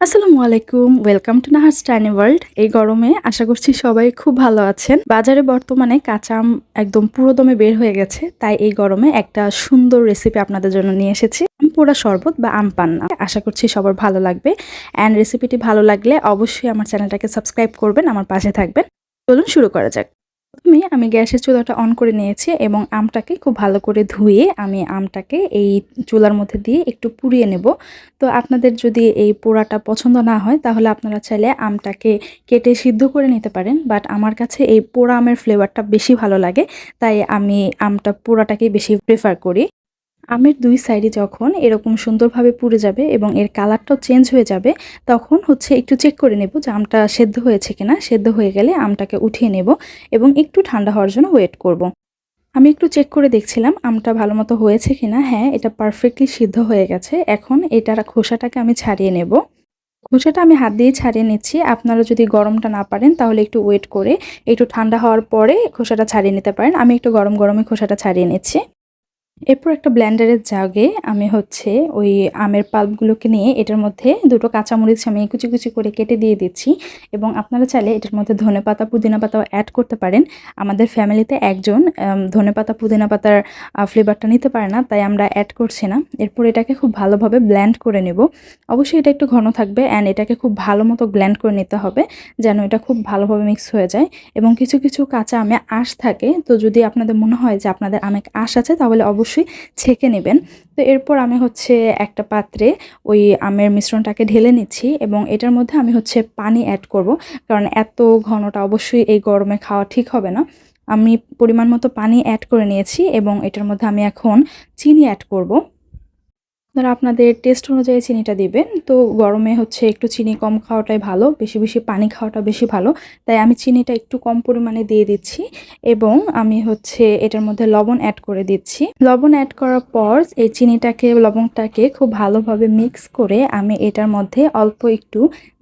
আসসালামু আলাইকুম welcome to Nahar স্টাইনি ওয়ার্ল্ড এই গরমে আশা করছি সবাই খুব ভালো আছেন। বাজারে বর্তমানে কাঁচা আম একদম পুরোদমে বের হয়ে গেছে, তাই এই গরমে একটা সুন্দর রেসিপি আপনাদের জন্য নিয়ে এসেছি। আম পোড়া শরবত বা আম পান্না। আশা করছি সবার ভালো লাগবে। অ্যান্ড রেসিপিটি ভালো লাগলে অবশ্যই আমার চ্যানেলটাকে সাবস্ক্রাইব করবেন, আমার পাশে থাকবেন। চলুন শুরু করা যাক। প্রথমে আমি গ্যাসের চুলাটা অন করে নিয়েছি এবং আমটাকে খুব ভালো করে ধুয়ে আমি আমটাকে এই চুলার মধ্যে দিয়ে একটু পুড়িয়ে নেব। তো আপনাদের যদি এই পোড়াটা পছন্দ না হয়, তাহলে আপনারা চাইলে আমটাকে কেটে সিদ্ধ করে নিতে পারেন। বাট আমার কাছে এই পোড়া আমের ফ্লেভারটা বেশি ভালো লাগে, তাই আমি আমটা পোড়াটাকেই বেশি প্রেফার করি। আমের দুই সাইডে যখন এরকম সুন্দরভাবে পুড়ে যাবে এবং এর কালারটাও চেঞ্জ হয়ে যাবে, তখন হচ্ছে একটু চেক করে নেব যে আমটা সেদ্ধ হয়েছে কিনা। সেদ্ধ হয়ে গেলে আমটাকে উঠিয়ে নেব এবং একটু ঠান্ডা হওয়ার জন্য ওয়েট করব। আমি একটু চেক করে দেখছিলাম আমটা ভালো মতো হয়েছে কিনা। হ্যাঁ এটা পারফেক্টলি সিদ্ধ হয়ে গেছে। এখন এটার খোসাটাকে আমি ছাড়িয়ে নেব। খোসাটা আমি হাত দিয়ে ছাড়িয়ে নিচ্ছি। আপনারা যদি গরমটা না পারেন, তাহলে একটু ওয়েট করে, একটু ঠান্ডা হওয়ার পরে খোসাটা ছাড়িয়ে নিতে পারেন। আমি একটু গরম গরমে খোসাটা ছাড়িয়ে নিচ্ছি। এরপর একটা ব্ল্যান্ডারের জাগে আমি হচ্ছে ওই আমের পাল্পগুলোকে নিয়ে এটার মধ্যে দুটো কাঁচামরিচ আমি কুচি কুচি করে কেটে দিয়ে দিচ্ছি এবং আপনারা চাইলে এটার মধ্যে ধনে পাতা পুদিনা পাতাও অ্যাড করতে পারেন। আমাদের ফ্যামিলিতে একজন ধনে পাতা পুদিনা পাতার ফ্লেভারটা নিতে পারে না, তাই আমরা অ্যাড করছি না। এরপর এটাকে খুব ভালোভাবে ব্ল্যান্ড করে নেব। অবশ্যই এটা একটু ঘন থাকবে অ্যান্ড এটাকে খুব ভালো মতো ব্ল্যান্ড করে নিতে হবে যেন এটা খুব ভালোভাবে মিক্স হয়ে যায়। এবং কিছু কিছু কাঁচা আমে আঁশ থাকে। তো যদি আপনাদের মনে হয় যে আপনাদের আমে আঁশ আছে, তাহলে অবশ্যই অবশ্যই ছেঁকে নেবেন। তো এরপর আমি হচ্ছে একটা পাত্রে ওই আমের মিশ্রণটাকে ঢেলে নিচ্ছি এবং এটার মধ্যে আমি হচ্ছে পানি অ্যাড করব। কারণ এত ঘনটা অবশ্যই এই গরমে খাওয়া ঠিক হবে না। আমি পরিমাণ মতো পানি অ্যাড করে নিয়েছি এবং এটার মধ্যে আমি এখন চিনি অ্যাড করব। আপনারা আপনাদের টেস্ট অনুযায়ী চিনিটা দিবেন। তো গরমে হচ্ছে একটু চিনি কম খাওয়াটাই ভালো, বেশি বেশি পানি খাওয়াটা বেশি ভালো। তাই আমি চিনিটা একটু কম পরিমাণে দিয়ে দিচ্ছি এবং আমি হচ্ছে এটার মধ্যে লবণ অ্যাড করে দিচ্ছি। লবণ অ্যাড করার পর এই চিনিটাকে, লবণটাকে খুব ভালোভাবে মিক্স করে আমি এটার মধ্যে অল্প একটু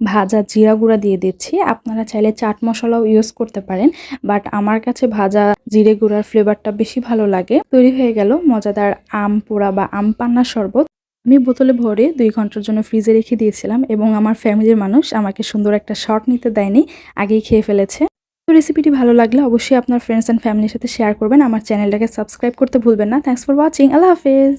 ভাজা জিরা গুঁড়া দিয়ে দিচ্ছি। আপনারা চাইলে চাট মশলাও ইউজ করতে পারেন বাট আমার কাছে ভাজা জিরে গুঁড়ার ফ্লেভারটা বেশি ভালো লাগে। তৈরি হয়ে গেল মজাদার আম পোড়া বা আম পান্না শরবত। আমি বোতলে ভরে দুই ঘণ্টার জন্য ফ্রিজে রেখে দিয়েছিলাম এবং আমার ফ্যামিলির মানুষ আমাকে সুন্দর একটা শট নিতে দেয়নি, আগেই খেয়ে ফেলেছে। তো রেসিপিটি ভালো লাগলে অবশ্যই আপনার ফ্রেন্ডস অ্যান্ড ফ্যামিলির সাথে শেয়ার করবেন। আমার চ্যানেলটাকে সাবস্ক্রাইব করতে ভুলবেন না। থ্যাংকস ফর ওয়াচিং আল্লাহ হাফেজ।